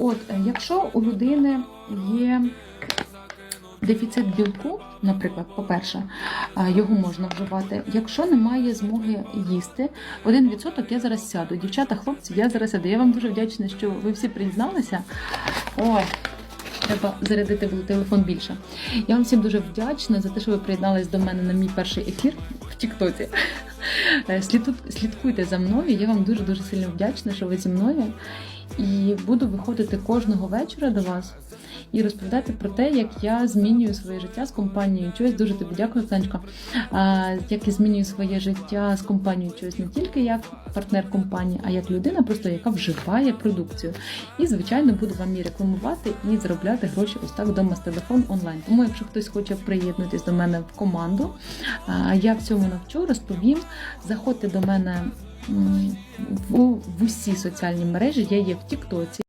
От, е, якщо у людини є дефіцит білку, наприклад, по-перше, е, його можна вживати. Якщо немає змоги їсти, один відсоток я зараз сяду. Дівчата, хлопці, я зараз сяду. Я вам дуже вдячна, що ви всі приєдналися. Ой, треба зарядити телефон більше. Я вам всім дуже вдячна за те, що ви приєднались до мене на мій перший ефір в Тіктоці. Е, Слідкуйте за мною. Я вам дуже дуже сильно вдячна, що ви зі мною. І буду виходити кожного вечора до вас і розповідати про те, як я змінюю своє життя з компанією Choice. Дуже тобі дякую, Танечка. Як я змінюю своє життя з компанією Choice не тільки як партнер компанії, а як людина, просто яка вживає продукцію. І, звичайно, буду вам її рекламувати і заробляти гроші ось так вдома з телефон онлайн. Тому, якщо хтось хоче приєднатись до мене в команду, я всьому навчу, розповім. Заходьте до мене в, в усі соціальні мережі. Я є в Тіктоці.